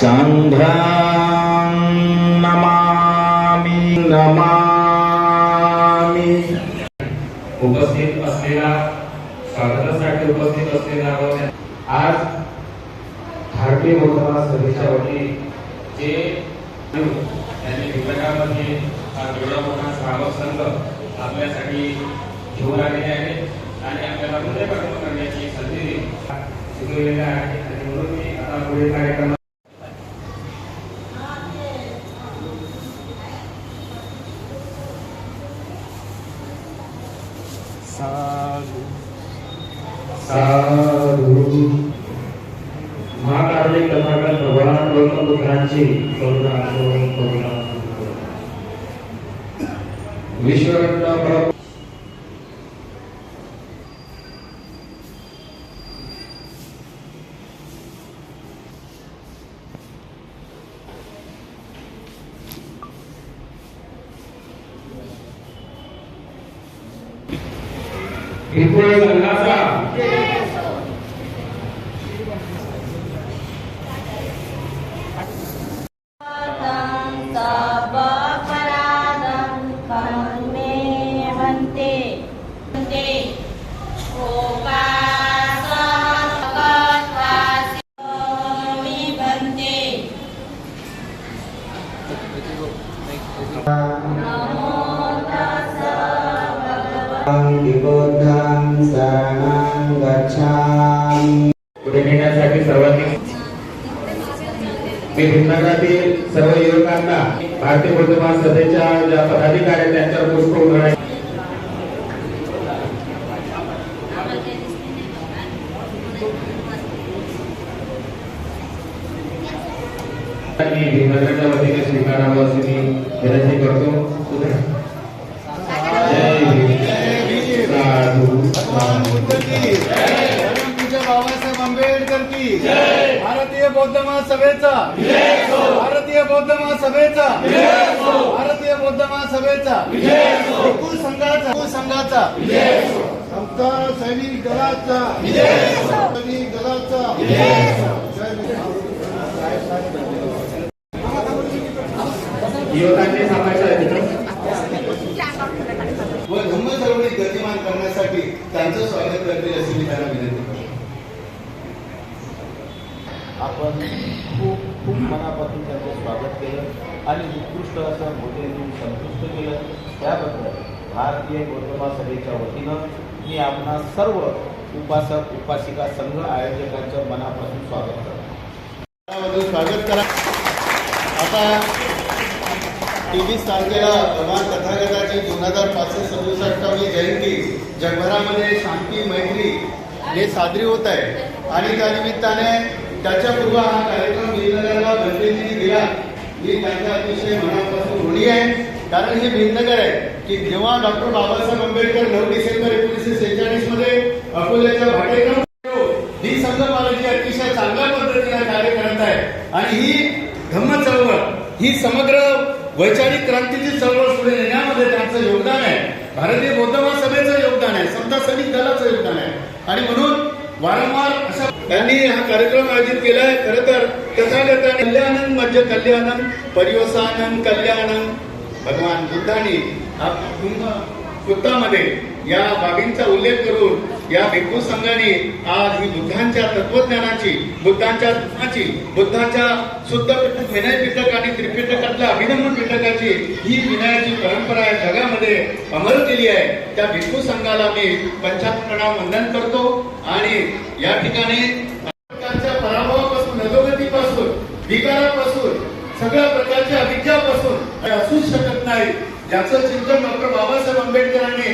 नमामि नमामि। उपस्थित असलेला स्वागतासाठी उपस्थित असलेला आज भारतीय बौद्ध सभेच्या वतीने जे त्यांनी विभागामध्ये हा एवढा मोठा श्रावक संघ आपल्यासाठी घेऊन आलेले आहे आणि आपल्याला हृदय प्रार्थना करण्याची संधी शिकवलेल्या आहे. आणि म्हणून मी आता पुढे कार्यक्रम இப்பொழுது मी भिन्नगातील सर्व युवकांना भारतीय बौद्ध महासभेच्या ज्या पदाधिकारी त्यांच्यावर पुष्प उधळायचे आणि भिन्नगाच्या वतीने स्वीकारावं अशी मी विनंती करतो जय. साधू बाबासाहेब आंबेडकर की बौद्ध महासभेचा. भारतीय बौद्ध महासभेचा. भारतीय बौद्ध महासभेचा. भिकू संघाचा. एकूण संघाचा. आमचा सैनिक दलाचा. सैनिक दलाचा. युवकांचे थांबायचं आहे तिथं. व धम्म चळवळी गतिमान करण्यासाठी त्यांचं स्वागत करतील अशी मी त्यांना विनंती करतो आपण खूप खूप मनापासून त्यांचं स्वागत केलं आणि उत्कृष्ट असं मोठ्यांनी संतुष्ट केलं. त्याबद्दल भारतीय बौद्ध महासभेच्या वतीनं मी आपणा सर्व उपासक उपासिका संघ आयोजकांचं मनापासून स्वागत करतो. स्वागत करा. आता तेवीस तारखेला भगवान तथागताची दोन हजार पाचशे सदुसष्टावी जयंती जगभरामध्ये शांती मैत्री हे साजरी होत आहे. आणि त्या निमित्ताने त्याच्यापूर्व हा कार्यक्रम भीमनगरला भरतीने दिला. मी त्यांचा अतिशय मनापासून ऋणी आहे. कारण हे भीमनगर आहे की जेव्हा डॉक्टर बाबासाहेब आंबेडकर नऊ डिसेंबर एकोणीसशे सेहेचाळीसमध्ये अकोल्याच्या भाटेकर ही संघपालाची अतिशय चांगल्या पद्धतीने कार्य करत आहे आणि ही धम्म चळवळ ही समग्र वैचारिक क्रांतीची चळवळ पुढे नेण्यामध्ये त्यांचं योगदान आहे. भारतीय बौद्ध सभेचं योगदान आहे समता सैनिक दलाचं योगदान आहे. आणि म्हणून वारंवार असा त्यांनी हा कार्यक्रम आयोजित केलाय. खरं तर तथागताने कल्याणन म्हणजे कल्याणन परिवसानन कल्याणन भगवान बुद्धांनी हा कुंभ या बाबींचा उल्लेख करून या भिक्खू संघाने आज ही बुद्धांच्या तत्वज्ञानाची बुद्धांच्या धर्माची बुद्धांच्या शुद्ध पिटक विनय पिठक आणि त्रिपिटकातल्या अभिनंदन पिठकाची ही विनयाची परंपरा या जगामध्ये अमल केली आहे. त्या भिक्खू संघाला मी पंचात्मना वंदन करतो आणि या ठिकाणी पराभवापासून अधोगतीपासून विकारापासून सगळ्या प्रकारच्या अभिज्ञापासून असूच शकत नाही. ज्याचं चिंतन डॉक्टर बाबासाहेब आंबेडकरांनी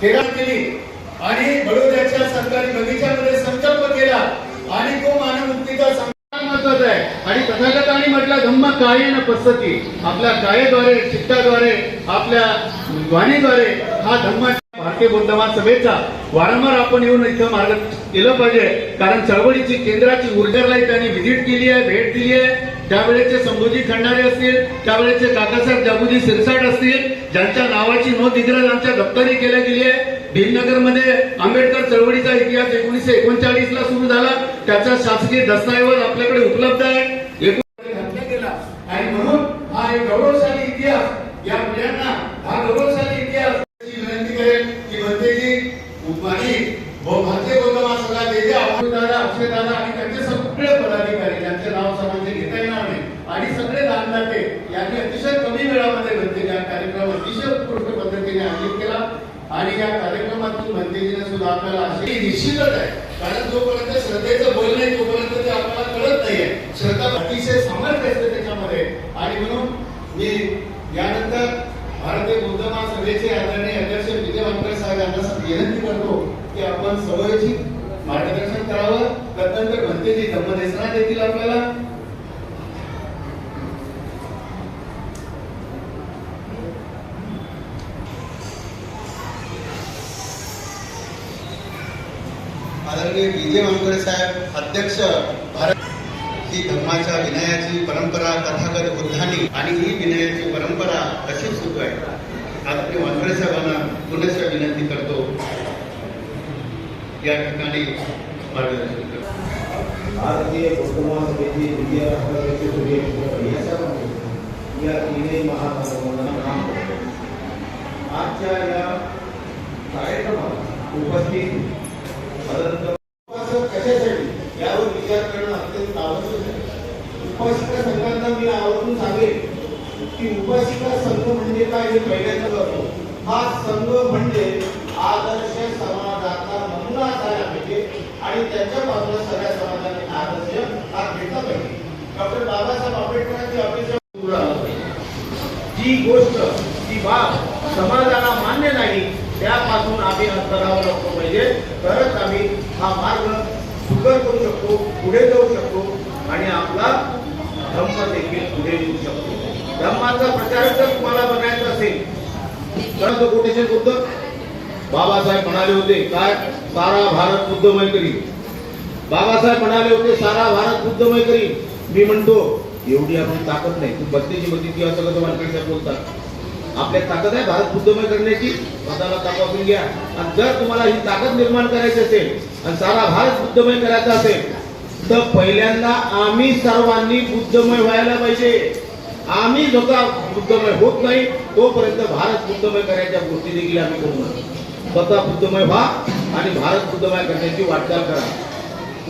फेरा केली. आणि बडोद्याच्या सरकारी बगीच्यामध्ये संकल्प केला. आणि तो मानवमुक्तीचा महत्त्वाचा आहे. आणि तथागतांनी म्हटलं धम्म काही न पसती आपल्या कायेद्वारे चित्ताद्वारे आपल्या वाणीद्वारे हा धम्म भारतीय बुद्धमान सभेचा वारंवार आपण येऊन इथं मार्ग केलं पाहिजे. कारण चळवळीची केंद्राची ऊर्जालाही त्यांनी व्हिजिट केली आहे भेट दिली आहे. त्यावेळेचे संभोजी खंडारे असतील त्यावेळेचे काकासाहेब जाबुजी सिरसाट असतील ज्यांच्या नावाची नोंद इंग्रज आमच्या दप्तरी केल्या गेली आहे. भीमनगरमध्ये आंबेडकर चळवळीचा इतिहास एकोणीसशे एकोणचाळीस ला सुरू झाला. त्याचा शासकीय दस्तऐवज आपल्याकडे उपलब्ध आहे. एकूण घातला गेला. आणि म्हणून हा एक गौरवशाली इतिहास या मुलांना हा गौरव इतिहास ची विनंती करेल की बनतेजी आणि व भारतीय बौद्ध महासंघाचे जे दादा अक्षय दादा आणि त्यांचे सगळे पदाधिकारी ज्यांचे नाव समाजे घेता येणार नाही आणि सगळे दानदाते यांनी अतिशय कमी वेळामध्ये बनतेजी हा कार्यक्रम अतिशय उत्कृष्ट पद्धतीने आयोजित केला आणि या कार्यक्रमातून सुद्धा आपल्याला अशी निश्चितच आहे. कारण जोपर्यंत श्रद्धेचं बोल नाही तोपर्यंत ते आपल्याला कळत नाहीये. श्रद्धा अतिशय सामर्थ्य असते त्याच्यामध्ये. आणि म्हणून मी यानंतर भारतीय बौद्ध महासभेचे आदरणीय अध्यक्ष विजय वानकर साहेब यांना विनंती करतो की आपण सवयची मार्गदर्शन करावं. तदनंतर भंतेजी धम्मदेसना देखील आपल्याला आदरणीय विजय वानकडे साहेब अध्यक्ष भारत ही धर्माच्या विनयाची परंपरा तथागत बुद्धांनी आणि ही विनयाची परंपरा अशीच सुरू आहे? आदरणीय वानखडे साहेबांना पुनश्च विनंती करतो. या ठिकाणी मार्गदर्शन करतो भारतीय बौद्ध महासभेची द्वितीय राष्ट्राध्यक्ष सूर्य या तिन्ही महामानवांना काम करतो. आजच्या या कार्यक्रमात उपस्थित अनंत उपासक कशासाठी यावर विचार करणं अत्यंत आवश्यक आहे उपासिका संघांना मी आवर्जून सांगेन की उपासिका संघ म्हणजे काय करतो हा संघ म्हणजे आदर्श समाजाचा नमुना असायला पाहिजे आणि त्याच्यापासून सगळ्या समाजाने आदर्श हा घेतला पाहिजे. डॉक्टर बाबासाहेब आंबेडकरांची अपेक्षा जी गोष्ट जी बाब समाजाला मान्य नाही त्यापासून आम्ही अंतरावर लागतो पाहिजे. तरच आम्ही हा मार्ग सुकर करू शकतो पुढे जाऊ शकतो आणि आपला धम्म देखील पुढे येऊ शकतो. धर्माचा प्रचार जर तुम्हाला बनायचा असेल तर तो कोटेशन बुद्ध बाबासाहेब म्हणाले होते काय? सारा भारत बुद्धमय करी. बाबासाहेब म्हणाले होते सारा भारत बुद्धमय करी. मी म्हणतो एवढी आपण ताकद नाही. तू बत्तीची बत्ती किंवा सगळं कसं वानखेडे बोलतात. आपल्या ताकद आहे भारत बुद्धमय करण्याची. स्वतःला तपासून घ्या. आणि जर तुम्हाला ही ताकद निर्माण करायची असेल आणि सारा भारत बुद्धमय करायचा असेल तर पहिल्यांदा आम्ही सर्वांनी बुद्धमय व्हायला पाहिजे. आम्ही स्वतः बुद्धमय होत नाही तोपर्यंत भारत बुद्धमय करायच्या गोष्टी देखील आम्ही करू नये. स्वतः बुद्धमय व्हा आणि भारत बुद्धमय करण्याची वाटचाल करा.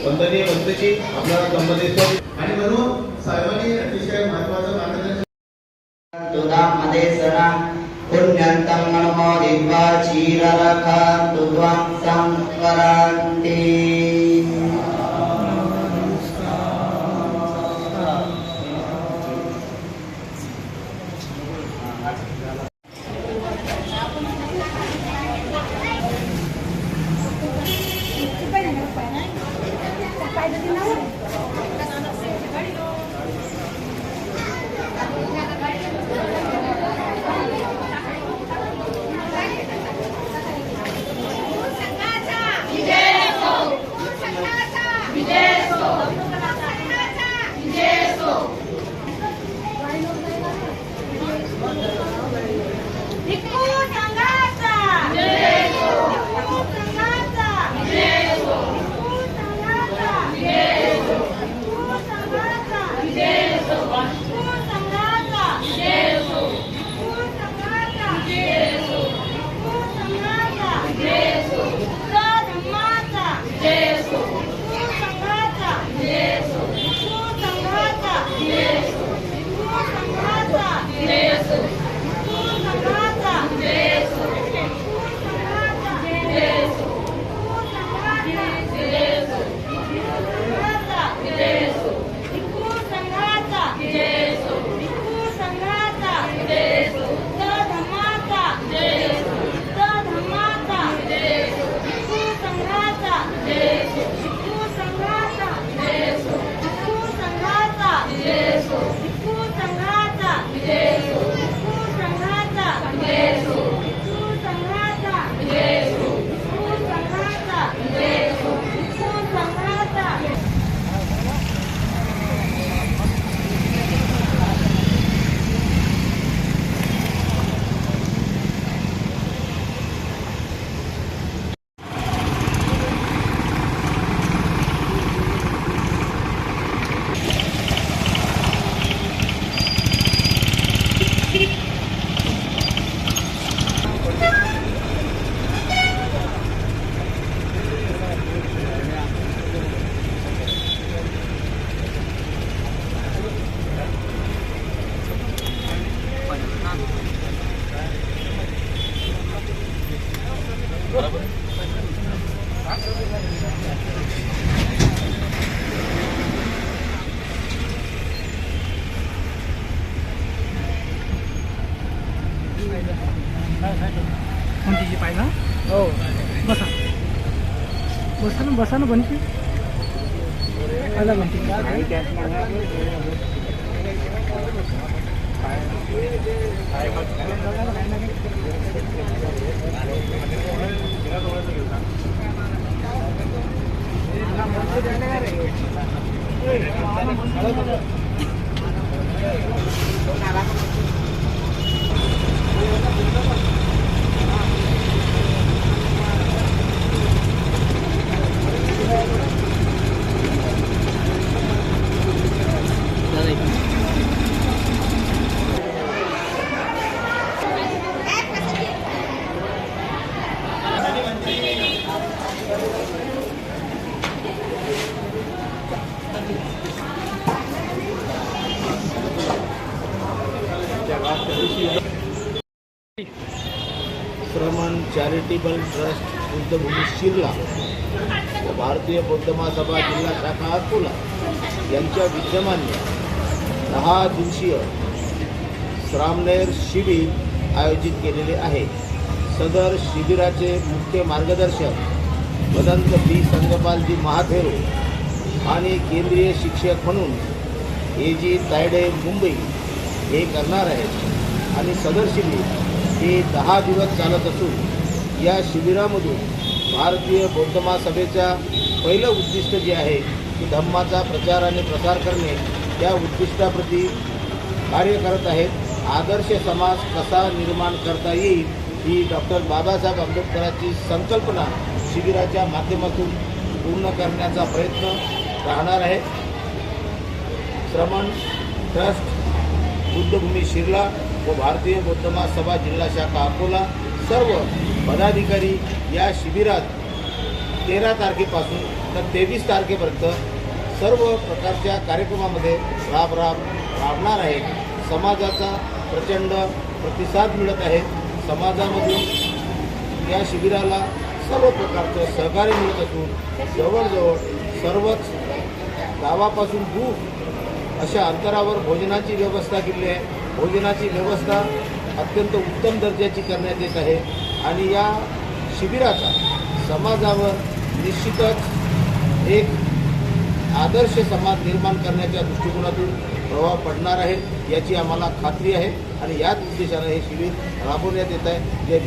वंदनीय मंत्रीजी आपल्याला संबंधित आणि म्हणून साहेबांनी अतिशय महत्वाचं मार्गदर्शन नमो चीररखान्तु त्वं Yeah. संवरन्ति कोणतीची पाहिजे हो. बसा. बसा ना बसा ना बनती आला बनती श्रमण चॅरिटेबल ट्रस्ट बुद्धभूमी शिरला व भारतीय बौद्ध महासभा जिल्हा शाखा अकोला यांच्या विद्यमाने दहा दिवसीय श्रामनेर शिबिर आयोजित केलेले आहे. सदर शिबिराचे मुख्य मार्गदर्शक वदंत बी. संगपालजी महाथेरो आणि केंद्रीय शिक्षक म्हणून ए. जी. तायडे मुंबई हे करणार आहेत. आणि सदर शिबिर हे दहा दिवस चालत असून या शिबिरामधून भारतीय बौद्ध महासभेच्या पहिलं उद्दिष्ट जे आहे की धम्माचा प्रचार आणि प्रसार करणे त्या उद्दिष्टाप्रती कार्य करत आहेत. आदर्श समाज कसा निर्माण करता येईल ही डॉक्टर बाबासाहेब आंबेडकरांची संकल्पना शिबिराच्या माध्यमातून पूर्ण करण्याचा प्रयत्न राहणार आहे. श्रमण ट्रस्ट बुद्धभूमी शिरला व भारतीय बौद्ध महासभा जिल्हा शाखा अकोला सर्व पदाधिकारी या शिबिरात तेरा तारखेपासून तर तेवीस तारखेपर्यंत सर्व प्रकारच्या कार्यक्रमामध्ये राब राब राबणार आहेत. समाजाचा प्रचंड प्रतिसाद मिळत आहे. समाजामधून या शिबिराला सर्व प्रकारचं सहकार्य मिळत असून जवळजवळ सर्वच गावापासून दूर अशा अंतरावर भोजनाची व्यवस्था केली आहे. भोजनाची व्यवस्था अत्यंत उत्तम दर्जाची करण्यात येत आहे. आणि या शिबिराचा समाजावर निश्चितच एक आदर्श समाज निर्माण करण्याच्या दृष्टिकोनातून प्रभाव पडणार आहे याची आम्हाला खात्री आहे. आणि याच उद्देशानं हे शिबिर राबवण्यात येत आहे. जय